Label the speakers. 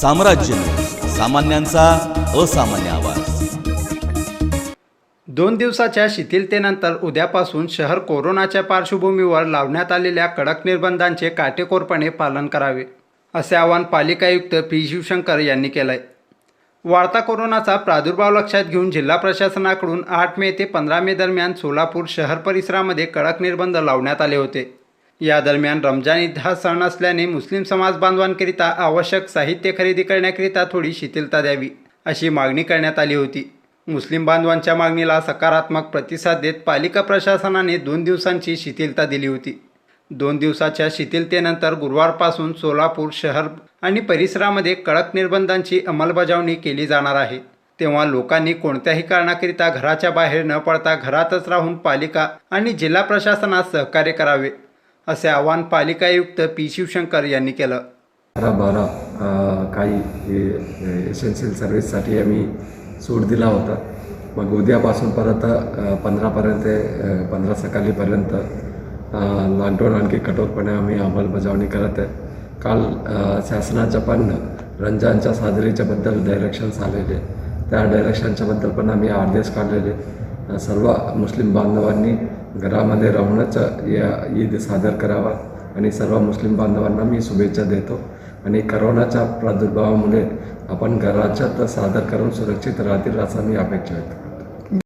Speaker 1: साम्राज्य सामान्यांचा असामान्य आवाज.
Speaker 2: दोन दिवसाच्या शिथिलतेनंतर उद्यापासून शहर कोरोनाच्या पार्श्वभूमीवर लावण्यात आलेल्या कडक निर्बंधांचे काटेकोरपणे पालन करावे असे आवाहन पालिका आयुक्त पी. शिवशंकर यांनी केलं आहे वाढता कोरोनाचा प्रादुर्भाव लक्षात घेऊन जिल्हा प्रशासनाकडून आठ मे ते पंधरा मे दरम्यान सोलापूर शहर परिसरामध्ये कडक निर्बंध लावण्यात आले होते. या दरम्यान रमजान ईद हा सण असल्याने मुस्लिम समाज बांधवांकरिता आवश्यक साहित्य खरेदी करण्याकरिता थोडी शिथिलता द्यावी अशी मागणी करण्यात आली होती. मुस्लिम बांधवांच्या मागणीला सकारात्मक प्रतिसाद देत पालिका प्रशासनाने दोन दिवसांची शिथिलता दिली होती. दोन दिवसाच्या शिथिलतेनंतर गुरुवारपासून सोलापूर शहर आणि परिसरामध्ये कडक निर्बंधांची अंमलबजावणी केली जाणार आहे. तेव्हा लोकांनी कोणत्याही कारणाकरिता घराच्या बाहेर न पडता घरातच राहून पालिका आणि जिल्हा प्रशासनास सहकार्य करावे. असे आवाहन पालिका आयुक्त पी शिवशंकर यांनी केलं.
Speaker 3: बारा बारा काही एसेन्शियल सर्व्हिससाठी आम्ही सूट दिला होता. मग उद्यापासून परत पंधरापर्यंत पंधरा सकाळीपर्यंत लॉकडाऊन आणखी कठोरपणे आम्ही अंमलबजावणी करत आहे. काल शासनाच्या पण रंजानच्या साजरीच्याबद्दल डायरेक्शन्स आलेले. त्या डायरेक्शनच्याबद्दल पण आम्ही आदेश काढलेले. सर्व मुस्लिम बांधवांनी घरामध्ये राहूनच या ईद सादर करावा आणि सर्व मुस्लिम बांधवांना मी शुभेच्छा देतो. आणि करोनाच्या प्रादुर्भावामुळे आपण घराच्यात सादर करून सुरक्षित राहतील असा मी अपेक्षा आहे.